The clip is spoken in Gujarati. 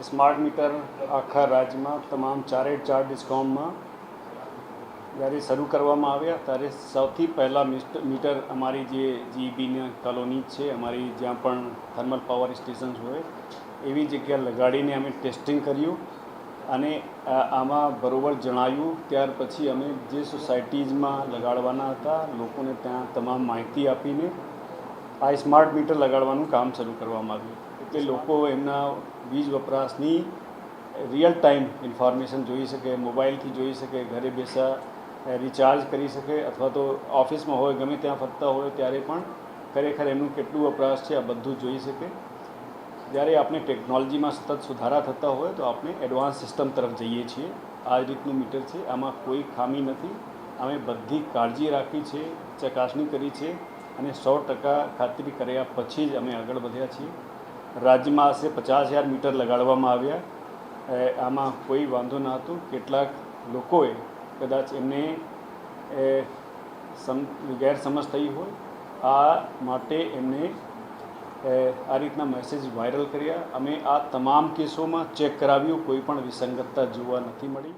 સ્માર્ટ મીટર આખા રાજ્યમાં તમામ ચારે ચાર ડિસ્કાઉન્ટમાં જ્યારે શરૂ કરવામાં આવ્યા, ત્યારે સૌથી પહેલાં મીટર અમારી જે જીબીની કોલોની છે, અમારી જ્યાં પણ થર્મલ પાવર સ્ટેશન્સ હોય, એવી જગ્યા લગાડીને અમે ટેસ્ટિંગ કર્યું અને આમાં બરોબર જણાયું. ત્યાર પછી અમે જે સોસાયટીઝમાં લગાડવાના હતા, લોકોને ત્યાં તમામ માહિતી આપીને આ સ્માર્ટ મીટર લગાડવાનું કામ શરૂ કરવામાં આવ્યું. એટલે લોકો એમના વીજ વપરાશની રિયલ ટાઈમ ઇન્ફોર્મેશન જોઈ શકે મોબાઈલથી જોઈ શકે, ઘરે બેસા રિચાર્જ કરી શકે અથવા તો ઓફિસમાં હોય, ગમે ત્યાં ફરતા હોય ત્યારે પણ ખરેખર એમનું કેટલું વપરાશ છે આ બધું જોઈ શકે. જ્યારે આપણે ટેકનોલોજીમાં સતત સુધારા થતા હોય તો આપણે એડવાન્સ સિસ્ટમ તરફ જઈએ છીએ. આ રીતનું મીટર છે. આમાં કોઈ ખામી નથી. અમે બધી કાળજી રાખી છે, ચકાસણી કરી છે અને સો ટકા ખાતરી કર્યા પછી જ અમે આગળ વધ્યા છીએ. રાજ્યમાં આશરે પચાસ હજાર મીટર લગાડવામાં આવ્યા. આમાં કોઈ વાંધો ન હતો. કેટલાક લોકોએ કદાચ એમને સમ, ગેરસમજ થઈ હોય. આ માટે એમને આ રીતના મેસેજ વાયરલ કર્યા. અમે આ તમામ કેસોમાં ચેક કરાવ્યું. કોઈ પણ વિસંગતતા જોવા નથી મળી.